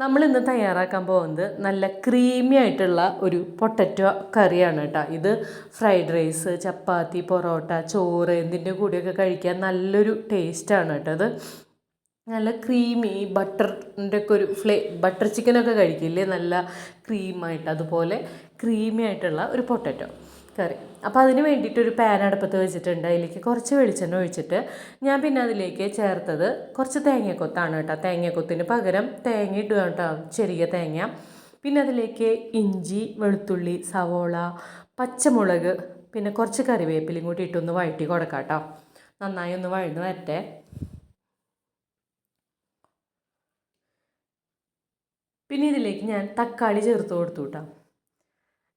നമ്മൾ ഇന്ന് തയ്യാറാക്കാൻ പോകുന്നത് നല്ല ക്രീമി ആയിട്ടുള്ള ഒരു പൊട്ടറ്റോ കറിയാണ് കേട്ടോ. ഇത് ഫ്രൈഡ് റൈസ് ചപ്പാത്തി പൊറോട്ട ചോറ് എന്തിന്റെ കൂടെയൊക്കെ കഴിക്കാൻ നല്ലൊരു ടേസ്റ്റാണ് കേട്ടോ അത് നല്ല ക്രീമി ബട്ടറിന്റെ ഒക്കെ ഒരു ഫ്ലേ ബട്ടർ ചിക്കനൊക്കെ കഴിക്കില്ലേ? നല്ല ക്രീമായിട്ട് അതുപോലെ ക്രീമി ആയിട്ടുള്ള ഒരു പൊട്ടറ്റോ. കറി. അപ്പോൾ അതിന് വേണ്ടിയിട്ട് ഒരു പാൻ അടുപ്പത്ത് വെച്ചിട്ടുണ്ട്. അതിലേക്ക് കുറച്ച് വെളിച്ചെണ്ണ ഒഴിച്ചിട്ട് ഞാൻ പിന്നെ അതിലേക്ക് ചേർത്തത് കുറച്ച് തേങ്ങക്കൊത്താണ് കേട്ടോ. തേങ്ങക്കൊത്തിന് പകരം തേങ്ങ ഇടുക കേട്ടോ. ചെറിയ തേങ്ങ. പിന്നെ അതിലേക്ക് ഇഞ്ചി വെളുത്തുള്ളി സവോള പച്ചമുളക് പിന്നെ കുറച്ച് കറിവേപ്പിലും കൂടി ഇട്ടൊന്ന് വഴറ്റി കൊടുക്കാം കേട്ടോ. നന്നായി ഒന്ന് വഴന്ന് വരട്ടെ. പിന്നെ ഇതിലേക്ക് ഞാൻ തക്കാളി ചേർത്ത് കൊടുത്തു കേട്ടോ.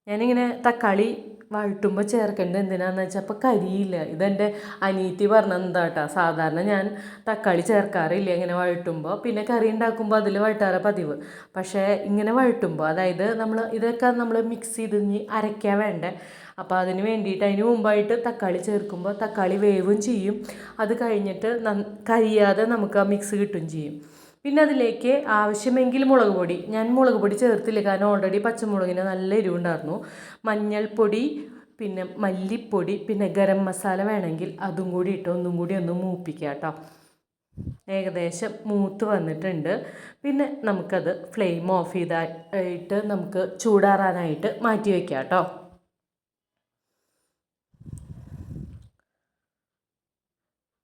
ഞാനിങ്ങനെ തക്കാളി വഴട്ടുമ്പോൾ ചേർക്കേണ്ടത് എന്തിനാന്ന് വെച്ചാൽ അപ്പോൾ കരിയില്ല. ഇതെന്റെ അനീറ്റി പറഞ്ഞ എന്താ കേട്ടോ സാധാരണ ഞാൻ തക്കാളി ചേർക്കാറില്ല ഇങ്ങനെ വഴട്ടുമ്പോൾ പിന്നെ കറി ഉണ്ടാക്കുമ്പോൾ അതിൽ വഴട്ടാറ പതിവ്. പക്ഷേ ഇങ്ങനെ വഴട്ടുമ്പോൾ അതായത് നമ്മൾ ഇതൊക്കെ നമ്മൾ മിക്സ് ചെയ്ത് അരയ്ക്കാൻ വേണ്ടേ? അപ്പോൾ അതിന് വേണ്ടിയിട്ട് അതിന് മുമ്പായിട്ട് തക്കാളി ചേർക്കുമ്പോൾ തക്കാളി വേവും ചെയ്യും. അത് കഴിഞ്ഞിട്ട് കരിയാതെ നമുക്ക് ആ മിക്സ് കിട്ടും ചെയ്യും. പിന്നെ അതിലേക്ക് ആവശ്യമെങ്കിൽ മുളക് പൊടി. ഞാൻ മുളക് പൊടി ചേർത്തില്ല കാരണം ഓൾറെഡി പച്ചമുളകിന് നല്ല എരിവുണ്ടായിരുന്നു. മഞ്ഞൾപ്പൊടി പിന്നെ മല്ലിപ്പൊടി പിന്നെ ഗരം മസാല വേണമെങ്കിൽ അതും കൂടി ഇട്ട് ഒന്നും കൂടി ഒന്ന് മൂപ്പിക്കുക കേട്ടോ. ഏകദേശം മൂത്ത് വന്നിട്ടുണ്ട്. പിന്നെ നമുക്കത് ഫ്ലെയിം ഓഫ് ചെയ്തായിട്ട് നമുക്ക് ചൂടാറാനായിട്ട് മാറ്റി വയ്ക്കാം കേട്ടോ.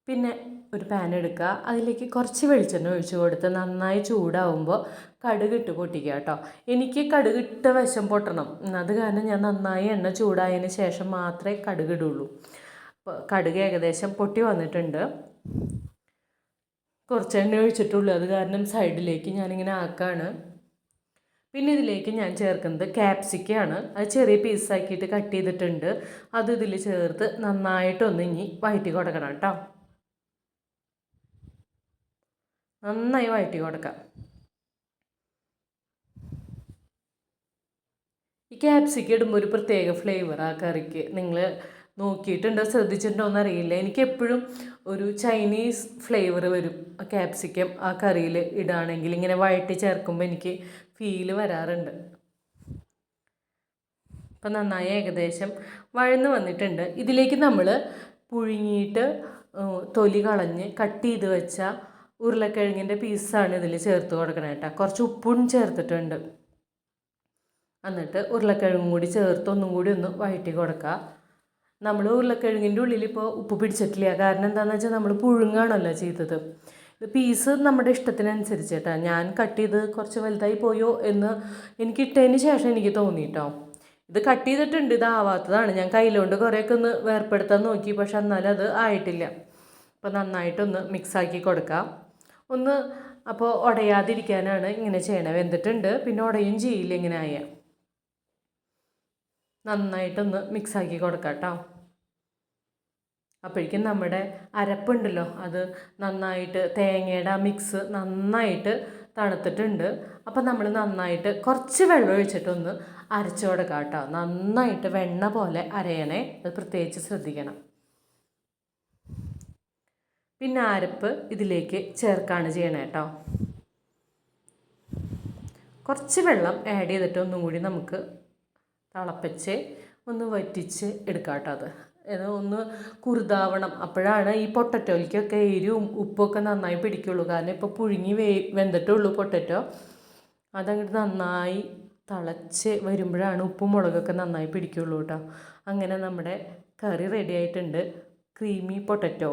പിന്നെ ഒരു പാൻ എടുക്കുക. അതിലേക്ക് കുറച്ച് വെളിച്ചെണ്ണ ഒഴിച്ച് കൊടുത്ത് നന്നായി ചൂടാവുമ്പോൾ കടുകിട്ട് പൊട്ടിക്കുക കേട്ടോ. എനിക്ക് കടുകിട്ട വശം പൊട്ടണം. അത് കാരണം ഞാൻ നന്നായി എണ്ണ ചൂടായതിന് ശേഷം മാത്രമേ കടുകിടുള്ളൂ കടുക് ഏകദേശം പൊട്ടി വന്നിട്ടുണ്ട്. കുറച്ച് എണ്ണ ഒഴിച്ചിട്ടുള്ളൂ. അത് കാരണം സൈഡിലേക്ക് ഞാനിങ്ങനെ ആക്കാണ്. പിന്നെ ഇതിലേക്ക് ഞാൻ ചേർക്കുന്നത് ക്യാപ്സിക്കാണ്. അത് ചെറിയ പീസാക്കിയിട്ട് കട്ട് ചെയ്തിട്ടുണ്ട്. അത് ഇതിൽ ചേർത്ത് നന്നായിട്ടൊന്ന് ഇനി വഴറ്റി കൊടുക്കണം കേട്ടോ. നന്നായി വഴറ്റി കൊടുക്കാം. ഈ ക്യാപ്സിക്കം ഇടുമ്പോൾ ഒരു പ്രത്യേക ഫ്ലേവർ ആ കറിക്ക്. നിങ്ങൾ നോക്കിയിട്ടുണ്ടോ? ശ്രദ്ധിച്ചിട്ടുണ്ടോ എന്നറിയില്ല. എനിക്ക് എപ്പോഴും ഒരു ചൈനീസ് ഫ്ലേവർ വരും. ആ ക്യാപ്സിക്കം ആ കറിയിൽ ഇടുകയാണെങ്കിൽ ഇങ്ങനെ വഴറ്റി ചേർക്കുമ്പോൾ എനിക്ക് ഫീൽ വരാറുണ്ട്. അപ്പം നന്നായി ഏകദേശം വഴന്ന് വന്നിട്ടുണ്ട്. ഇതിലേക്ക് നമ്മൾ പുഴുങ്ങിയിട്ട് തൊലി കളഞ്ഞ് കട്ട് ചെയ്ത് വെച്ച ഉരുളക്കിഴങ്ങിന്റെ പീസാണ് ഇതിൽ ചേർത്ത് കൊടുക്കണം കേട്ടോ. കുറച്ച് ഉപ്പും ചേർത്തിട്ടുണ്ട്. എന്നിട്ട് ഉരുളക്കിഴങ്ങും കൂടി ചേർത്ത് ഒന്നും കൂടി ഒന്ന് വഴറ്റി കൊടുക്കുക. നമ്മൾ ഉരുളക്കിഴങ്ങിന്റെ ഉള്ളിൽ ഇപ്പോൾ ഉപ്പ് പിടിച്ചിട്ടില്ല. കാരണം എന്താണെന്ന് വെച്ചാൽ നമ്മൾ പുഴുങ്ങാണല്ലോ ചെയ്തത്. ഇത് പീസ് നമ്മുടെ ഇഷ്ടത്തിനനുസരിച്ച് കേട്ടോ. ഞാൻ കട്ട് ചെയ്ത് കുറച്ച് വലുതായി പോയോ എന്ന് എനിക്ക് ഇട്ടതിന് ശേഷം എനിക്ക് തോന്നിയിട്ടോ ഇത് കട്ട് ചെയ്തിട്ടുണ്ട്. ഇതാവാത്തതാണ് ഞാൻ കയ്യിലുകൊണ്ട് കുറേയൊക്കെ ഒന്ന് വേർപ്പെടുത്താൻ നോക്കി. പക്ഷെ എന്നാലും അത് ആയിട്ടില്ല. അപ്പോൾ നന്നായിട്ടൊന്ന് മിക്സാക്കി കൊടുക്കാം. ഒന്ന് അപ്പോൾ ഉടയാതിരിക്കാനാണ് ഇങ്ങനെ ചെയ്യണത് വെന്തിട്ടുണ്ട്. പിന്നെ ഉടയും ചെയ്യില്ല ഇങ്ങനെ ആയ. നന്നായിട്ടൊന്ന് മിക്സാക്കി കൊടുക്കാം കേട്ടോ അപ്പോഴേക്കും നമ്മുടെ അരപ്പുണ്ടല്ലോ. അത് നന്നായിട്ട് തേങ്ങയുടെ ആ മിക്സ് നന്നായിട്ട് തണുത്തിട്ടുണ്ട്. അപ്പം നമ്മൾ നന്നായിട്ട് കുറച്ച് വെള്ളം ഒഴിച്ചിട്ടൊന്ന് അരച്ചു കൊടുക്കാം കേട്ടോ നന്നായിട്ട് വെണ്ണ പോലെ അരയണേ. അത് പ്രത്യേകിച്ച് ശ്രദ്ധിക്കണം. പിന്നെ അരപ്പ് ഇതിലേക്ക് ചേർക്കാണ് ചെയ്യണേ കേട്ടോ കുറച്ച് വെള്ളം ആഡ് ചെയ്തിട്ട് ഒന്നും കൂടി നമുക്ക് തിളപ്പിച്ച് ഒന്ന് വറ്റിച്ച് എടുക്കാം കേട്ടോ അത്. ഇത് ഒന്ന് കുറുതാവണം. അപ്പോഴാണ് ഈ പൊട്ടറ്റോയ്ക്കൊക്കെ എരിവും ഉപ്പൊക്കെ നന്നായി പിടിക്കുള്ളൂ. കാരണം ഇപ്പോൾ പുഴുങ്ങി വേ വെന്തിട്ടുള്ളൂ പൊട്ടറ്റോ അതങ്ങോട്ട് നന്നായി തിളച്ച് വരുമ്പോഴാണ് ഉപ്പും മുളകൊക്കെ നന്നായി പിടിക്കുള്ളൂ കേട്ടോ അങ്ങനെ നമ്മുടെ കറി റെഡി ആയിട്ടുണ്ട്. Creamy potato